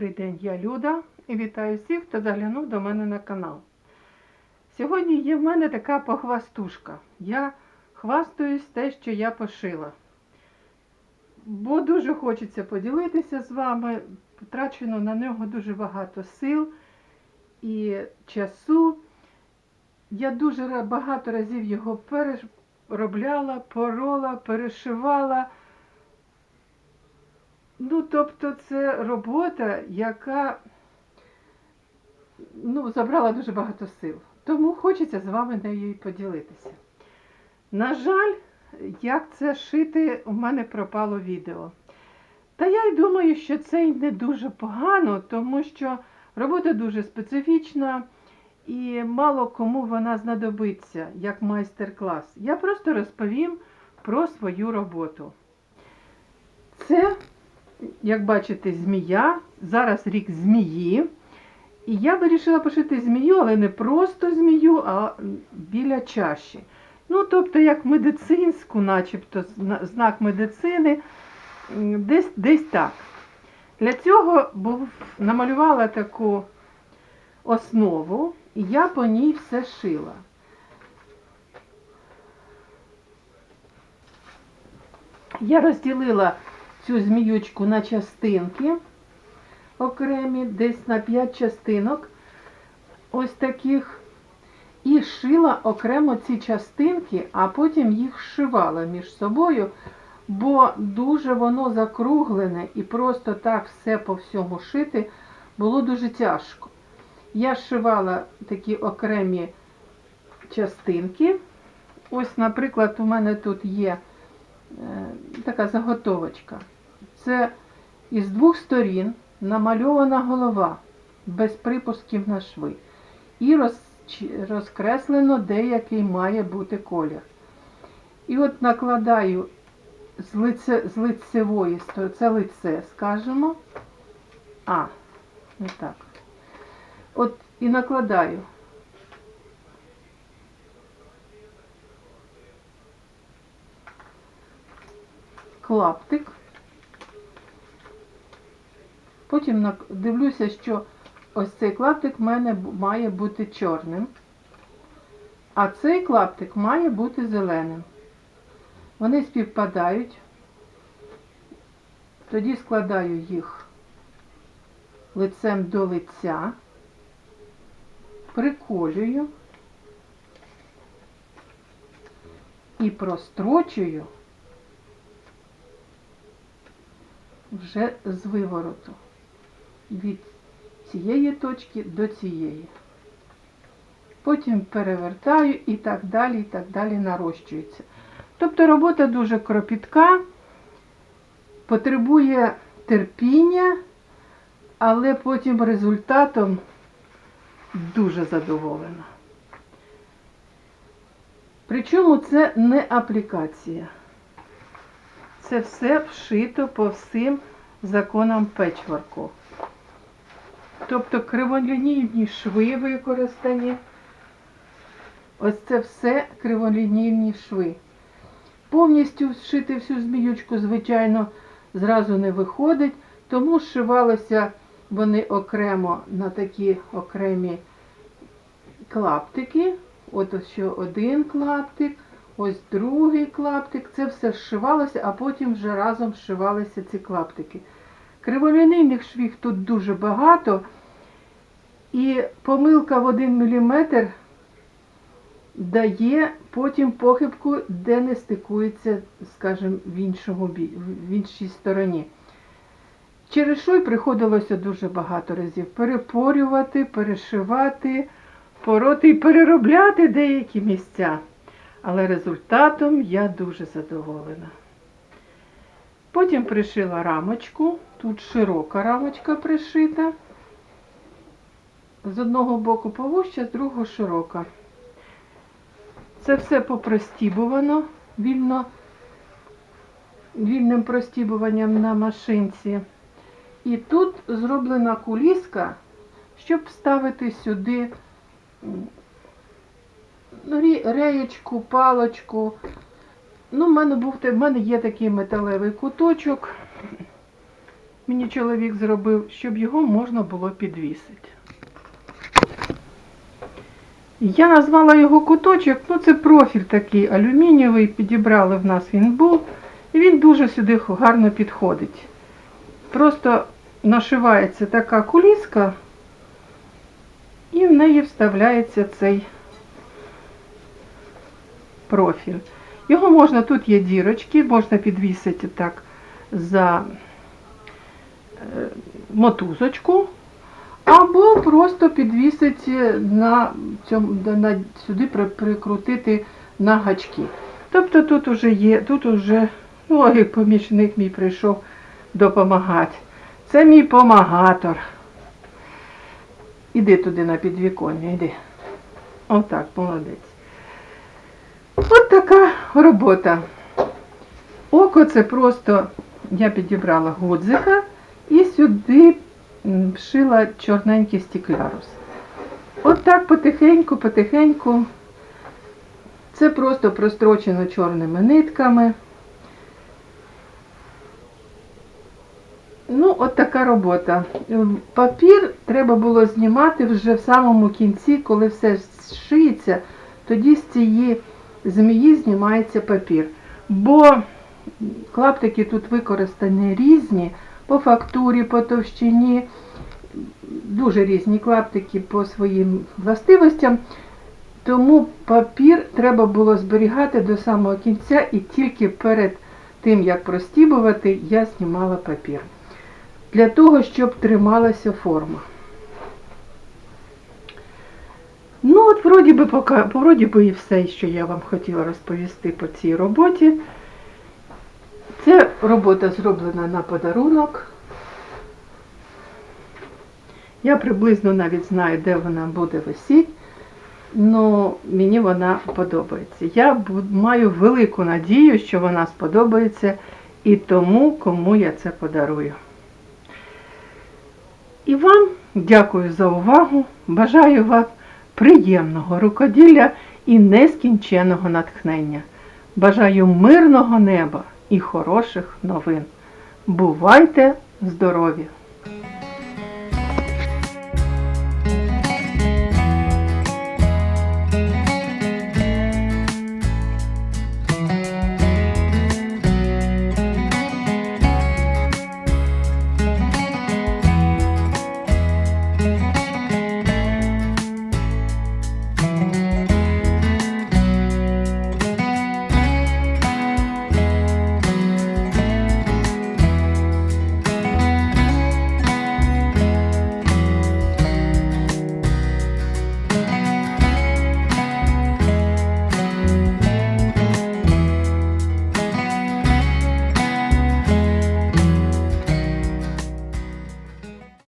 Добрий день, я Люда і вітаю всіх, хто заглянув до мене на канал. Сьогодні є в мене така похвастушка. Я хвастаюсь те, що я пошила. Бо дуже хочеться поділитися з вами. Потрачено на нього дуже багато сил і часу. Я дуже багато разів його переробляла, порола, перешивала. Ну, тобто, це робота, яка ну, забрала дуже багато сил. Тому хочеться з вами нею поділитися. На жаль, як це шити, у мене пропало відео. Та я й думаю, що це й не дуже погано, тому що робота дуже специфічна і мало кому вона знадобиться як майстер-клас. Я просто розповім про свою роботу. Це як бачите, змія. Зараз рік змії. І я вирішила пошити змію, але не просто змію, а біля чаші. Ну, тобто, як медицинську, начебто, знак медицини, десь, десь так. Для цього був, намалювала таку основу, і я по ній все шила. Я розділила цю зміючку на частинки окремі, десь на 5 частинок, ось таких. І шила окремо ці частинки, а потім їх шивала між собою, бо дуже воно закруглене і просто так все по всьому шити було дуже тяжко. Я шивала такі окремі частинки. Ось, наприклад, у мене тут є така заготовочка. Це із двох сторін намальована голова без припусків на шви. І роз, розкреслено, де який має бути колір. І от накладаю з, лице, з лицевої сторони, це лице, скажемо. А, не так. От і накладаю. Клаптик. Потім дивлюся, що ось цей клаптик в мене має бути чорним, а цей клаптик має бути зеленим. Вони співпадають. Тоді складаю їх лицем до лиця, приколюю і прострочую вже з вивороту від цієї точки до цієї. Потім перевертаю і так далі, і так далі нарощується. Тобто робота дуже кропітка, потребує терпіння, але потім результатом дуже задоволена. Причому це не аплікація. Це все вшито по всім законам печворку. Тобто криволінійні шви використані. Ось це все криволінійні шви. Повністю зшити всю зміючку, звичайно, зразу не виходить, тому зшивалися вони окремо на такі окремі клаптики. От ось ще один клаптик, ось другий клаптик. Це все зшивалося, а потім вже разом зшивалися ці клаптики. Криволінійних швів тут дуже багато, і помилка в 1 мм дає потім похибку, де не стикується, скажімо, в, іншому, в іншій стороні. Через що й приходилося дуже багато разів перепорювати, перешивати, пороти і переробляти деякі місця. Але результатом я дуже задоволена. Потім пришила рамочку. Тут широка рамочка пришита. З одного боку повужча, з другого широка. Це все попростібувано вільно, вільним простібуванням на машинці. І тут зроблена куліска, щоб вставити сюди реєчку, палочку. Ну, в мене був в мене є такий металевий куточок. мені чоловік зробив, щоб його можна було підвісити. Я назвала його куточок, ну це профіль такий алюмінієвий, підібрали в нас він був, і він дуже сюди гарно підходить. Просто нашивається така куліска, і в неї вставляється цей профіль. Його можна, тут є дірочки, можна підвісити так за е, мотузочку, або просто підвісити на на, сюди при- прикрутити на гачки. Тобто тут уже є, тут уже, ну, як помічник мій прийшов допомагати. Це мій помагатор. Іди туди на підвіконня, іди. Отак, молодець. От така робота. Око це просто я підібрала гудзика і сюди вшила чорненький стеклярус. От так потихеньку, потихеньку. Це просто прострочено чорними нитками. Ну, от така робота. Папір треба було знімати вже в самому кінці, коли все зшиється, тоді з цієї змії знімається папір. Бо клаптики тут використані різні по фактурі, по товщині, дуже різні клаптики по своїм властивостям. Тому папір треба було зберігати до самого кінця і тільки перед тим, як простібувати, я знімала папір. Для того, щоб трималася форма. Ну, от, вроді би, пока, вроді би і все, що я вам хотіла розповісти по цій роботі. Це робота зроблена на подарунок. Я приблизно навіть знаю, де вона буде висіти, але мені вона подобається. Я маю велику надію, що вона сподобається і тому, кому я це подарую. І вам дякую за увагу. Бажаю вам приємного рукоділля і нескінченого натхнення. Бажаю мирного неба і хороших новин. Бувайте здорові!